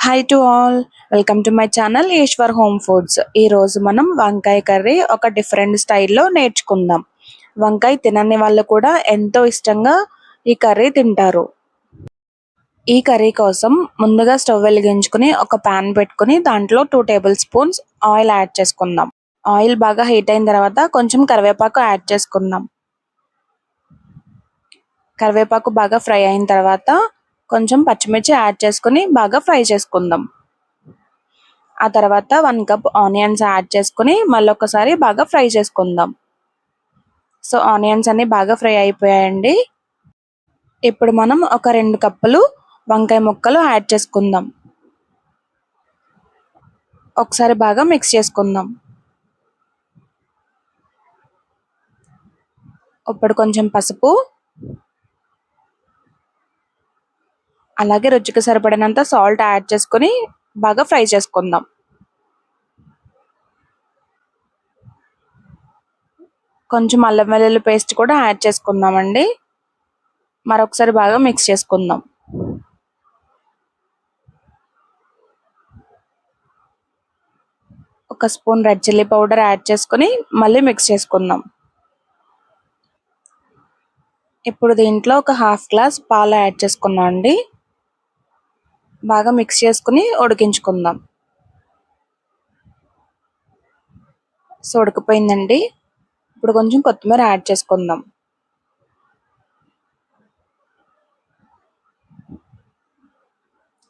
Hi to all welcome to my channel Eshwar home foods ఈరోజు మనం వంకాయ curry ఒక డిఫరెంట్ స్టైల్లో నేర్చుకుందాం. వంకాయ తినని వాళ్ళు కూడా ఎంతో ఇష్టంగా ఈ కర్రీ తింటారు. ఈ కర్రీ కోసం ముందుగా స్టవ్ వెలిగించుకుని ఒక పాన్ పెట్టుకుని దాంట్లో two tablespoons oil add చేసుకుందాం. ఆయిల్ బాగా హీట్ అయిన తర్వాత కొంచెం కరివేపాకు యాడ్ చేసుకుందాం. కరివేపాకు బాగా ఫ్రై అయిన తర్వాత కొంచెం పచ్చిమిర్చి యాడ్ చేసుకుని బాగా ఫ్రై చేసుకుందాం. ఆ తర్వాత వన్ కప్ ఆనియన్స్ యాడ్ చేసుకుని మళ్ళీ ఒకసారి బాగా ఫ్రై చేసుకుందాం. సో ఆనియన్స్ అన్ని బాగా ఫ్రై అయిపోయాయండి. ఇప్పుడు మనం ఒక రెండు కప్పులు వంకాయ ముక్కలు యాడ్ చేసుకుందాం. ఒకసారి బాగా మిక్స్ చేసుకుందాం. ఇప్పుడు కొంచెం పసుపు అలాగే రుచికి సరిపడినంత సాల్ట్ యాడ్ చేసుకొని బాగా ఫ్రై చేసుకుందాం. కొంచెం అల్లం వెల్లుల్లి పేస్ట్ కూడా యాడ్ చేసుకుందామండి. మరొకసారి బాగా మిక్స్ చేసుకుందాం. ఒక spoon red chilli powder add చేసుకొని మళ్ళీ మిక్స్ చేసుకుందాం. ఇప్పుడు దీంట్లో ఒక హాఫ్ గ్లాస్ పాలు యాడ్ చేసుకున్నాం అండి బాగా మిక్స్ చేసుకుని ఉడికించుకుందాం. సో ఉడికిపోయిందండి. ఇప్పుడు కొంచెం కొత్తిమీర యాడ్ చేసుకుందాం.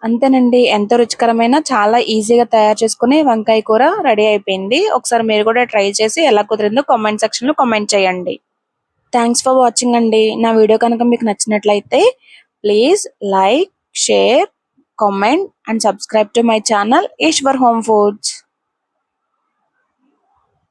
అంతేనండి ఎంతో రుచికరమైన చాలా ఈజీగా తయారు చేసుకుని వంకాయ కూర రెడీ అయిపోయింది. ఒకసారి మీరు కూడా ట్రై చేసి ఎలా కుదిరిందో కామెంట్ సెక్షన్లో కామెంట్ చేయండి. థ్యాంక్స్ ఫర్ వాచింగ్ అండి. నా వీడియో కనుక మీకు నచ్చినట్లయితే please like share comment and subscribe to my channel Ishwar Home Foods.